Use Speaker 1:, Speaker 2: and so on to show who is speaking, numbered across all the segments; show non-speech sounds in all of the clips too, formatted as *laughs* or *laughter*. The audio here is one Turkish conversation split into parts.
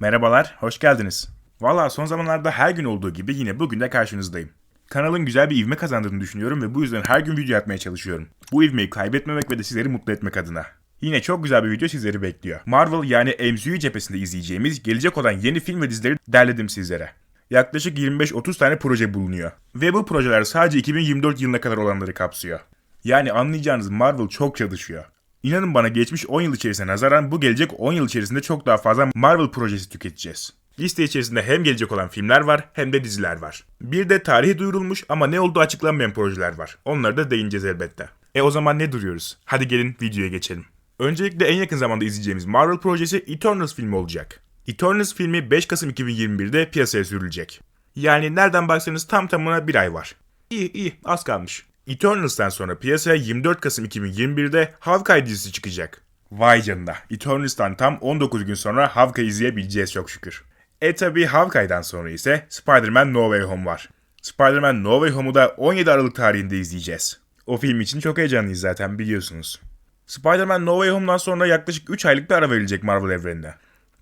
Speaker 1: Merhabalar, hoş geldiniz. Valla son zamanlarda her gün olduğu gibi yine bugün de karşınızdayım. Kanalın güzel bir ivme kazandığını düşünüyorum ve bu yüzden her gün video atmaya çalışıyorum. Bu ivmeyi kaybetmemek ve de sizleri mutlu etmek adına. Yine çok güzel bir video sizleri bekliyor. Marvel yani MCU cephesinde izleyeceğimiz gelecek olan yeni film ve dizileri derledim sizlere. Yaklaşık 25-30 tane proje bulunuyor. Ve bu projeler sadece 2024 yılına kadar olanları kapsıyor. Yani anlayacağınız Marvel çok çalışıyor. İnanın bana geçmiş 10 yıl içerisine nazaran bu gelecek 10 yıl içerisinde çok daha fazla Marvel projesi tüketeceğiz. Liste içerisinde hem gelecek olan filmler var hem de diziler var. Bir de tarihi duyurulmuş ama ne olduğu açıklanmayan projeler var. Onları da değineceğiz elbette. E o zaman ne duruyoruz? Hadi gelin videoya geçelim. Öncelikle en yakın zamanda izleyeceğimiz Marvel projesi Eternals filmi olacak. Eternals filmi 5 Kasım 2021'de piyasaya sürülecek. Yani nereden baksanız tam tamına bir ay var. İyi iyi az kalmış. Eternals'tan sonra piyasaya 24 Kasım 2021'de Hawkeye dizisi çıkacak. Vay canına. Eternals'tan tam 19 gün sonra Hawkeye izleyebileceğiz çok şükür. E tabi Hawkeye'dan sonra ise Spider-Man No Way Home var. Spider-Man No Way Home'u da 17 Aralık tarihinde izleyeceğiz. O film için çok heyecanlıyız zaten biliyorsunuz. Spider-Man No Way Home'dan sonra yaklaşık 3 aylık bir ara verilecek Marvel evrenine.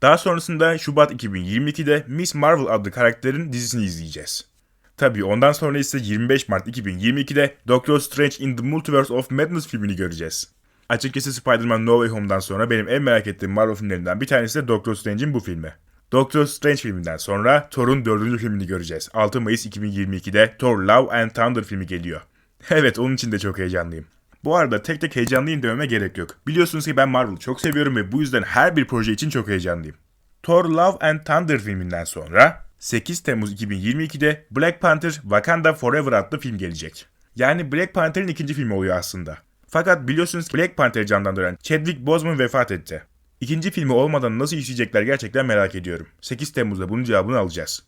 Speaker 1: Daha sonrasında Şubat 2022'de Miss Marvel adlı karakterin dizisini izleyeceğiz. Tabi ondan sonra ise 25 Mart 2022'de Doctor Strange in the Multiverse of Madness filmini göreceğiz. Açıkçası Spider-Man No Way Home'dan sonra benim en merak ettiğim Marvel filmlerinden bir tanesi de Doctor Strange'in bu filmi. Doctor Strange filminden sonra Thor'un dördüncü filmini göreceğiz. 6 Mayıs 2022'de Thor Love and Thunder filmi geliyor. *laughs* Evet onun için de çok heyecanlıyım. Bu arada tek tek heyecanlıyım dememe gerek yok. Biliyorsunuz ki ben Marvel'ı çok seviyorum ve bu yüzden her bir proje için çok heyecanlıyım. Thor Love and Thunder filminden sonra 8 Temmuz 2022'de Black Panther Wakanda Forever adlı film gelecek. Yani Black Panther'ın ikinci filmi oluyor aslında. Fakat biliyorsunuz ki Black Panther'ı canlandıran Chadwick Boseman vefat etti. İkinci filmi olmadan nasıl işleyecekler gerçekten merak ediyorum. 8 Temmuz'da bunun cevabını alacağız.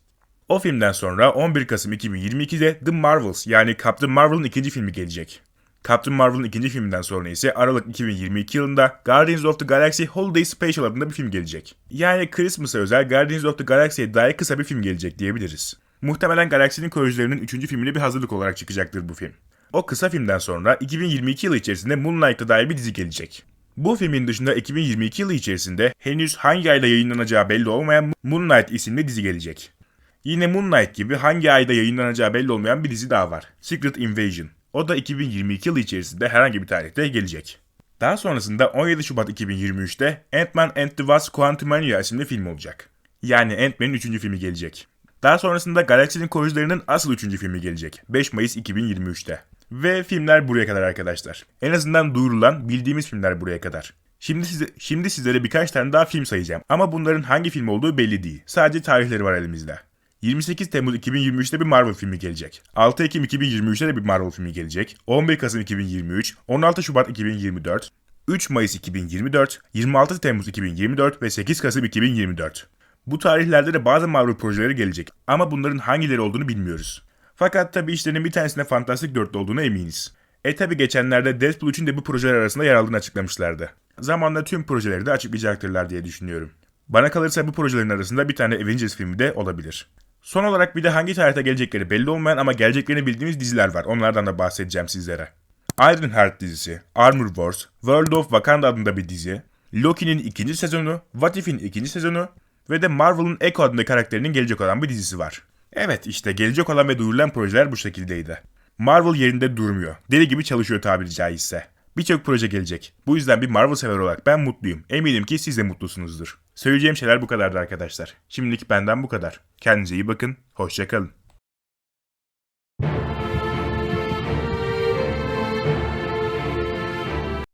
Speaker 1: O filmden sonra 11 Kasım 2022'de The Marvels yani Captain Marvel'ın ikinci filmi gelecek. Captain Marvel'ın ikinci filminden sonra ise Aralık 2022 yılında Guardians of the Galaxy Holiday Special adında bir film gelecek. Yani Christmas'a özel Guardians of the Galaxy'ye dair kısa bir film gelecek diyebiliriz. Muhtemelen Galaksinin Koruyucularının 3. filmine bir hazırlık olarak çıkacaktır bu film. O kısa filmden sonra 2022 yılı içerisinde Moonlight'a dair bir dizi gelecek. Bu filmin dışında 2022 yılı içerisinde henüz hangi ayda yayınlanacağı belli olmayan Moonlight isimli dizi gelecek. Yine Moonlight gibi hangi ayda yayınlanacağı belli olmayan bir dizi daha var. Secret Invasion. O da 2022 yılı içerisinde herhangi bir tarihte gelecek. Daha sonrasında 17 Şubat 2023'te Ant-Man and the Wasp Quantumania isimli film olacak. Yani Ant-Man'in 3. filmi gelecek. Daha sonrasında Galaksinin Koruyucularının asıl 3. filmi gelecek. 5 Mayıs 2023'te. Ve filmler buraya kadar arkadaşlar. En azından duyurulan bildiğimiz filmler buraya kadar. Şimdi size şimdi sizlere birkaç tane daha film sayacağım ama bunların hangi film olduğu belli değil. Sadece tarihleri var elimizde. 28 Temmuz 2023'te bir Marvel filmi gelecek. 6 Ekim 2023'te de bir Marvel filmi gelecek. 11 Kasım 2023, 16 Şubat 2024, 3 Mayıs 2024, 26 Temmuz 2024 ve 8 Kasım 2024. Bu tarihlerde de bazı Marvel projeleri gelecek ama bunların hangileri olduğunu bilmiyoruz. Fakat tabi işlerinin bir tanesinde Fantastic 4'te olduğuna eminiz. E tabi geçenlerde Deadpool için de bu projeler arasında yer aldığını açıklamışlardı. Zamanla tüm projeleri de açıklayacaktırlar diye düşünüyorum. Bana kalırsa bu projelerin arasında bir tane Avengers filmi de olabilir. Son olarak bir de hangi tarihte gelecekleri belli olmayan ama geleceklerini bildiğimiz diziler var. Onlardan da bahsedeceğim sizlere. Ironheart dizisi, Armor Wars, World of Wakanda adında bir dizi, Loki'nin ikinci sezonu, What If'in ikinci sezonu ve de Marvel'ın Echo adında karakterinin gelecek olan bir dizisi var. Evet işte gelecek olan ve duyurulan projeler bu şekildeydi. Marvel yerinde durmuyor. Deli gibi çalışıyor tabiri caizse. Birçok proje gelecek. Bu yüzden bir Marvel sever olarak ben mutluyum. Eminim ki siz de mutlusunuzdur. Söyleyeceğim şeyler bu kadardı arkadaşlar. Şimdilik benden bu kadar. Kendinize iyi bakın. Hoşçakalın.